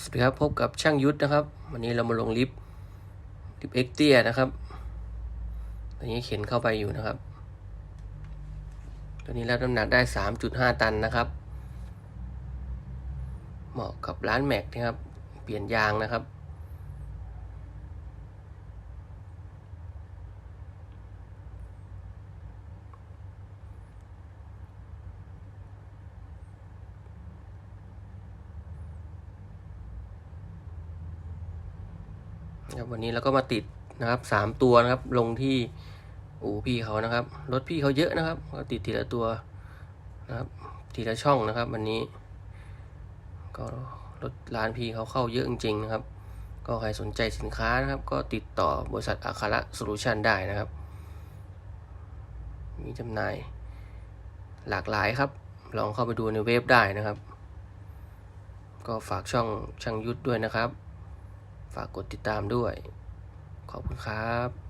สวัสดีครับพบกับช่างยุทธนะครับ วันนี้เรามาลงลิฟต์ลิฟต์เอ็กเตียนะครับตอนนี้เข็นเข้าไปอยู่นะครับ ตัวนี้รับน้ำหนักได้สามจุดห้าตันนะครับ เหมาะกับร้านแม็กนะครับ เปลี่ยนยางนะครับ ครับวันนี้เราก็มาติดนะครับสามตัวนะครับ ลงที่อู่พี่เขานะครับ รถพี่เขาเยอะนะครับก็ติดทีละตัวนะครับทีละช่องนะครับ วันนี้ ก็รถร้านพี่เขาเข้าเยอะจริงๆนะครับ ก็ใครสนใจสินค้านะครับ ก็ติดต่อบริษัทอาคาระโซลูชันได้นะครับ มีจำหน่ายหลากหลายครับ ลองเข้าไปดูในเว็บได้นะครับ ก็ฝากช่องช่างยุทธด้วยนะครับ ฝากกดติดตามด้วย ขอบคุณครับ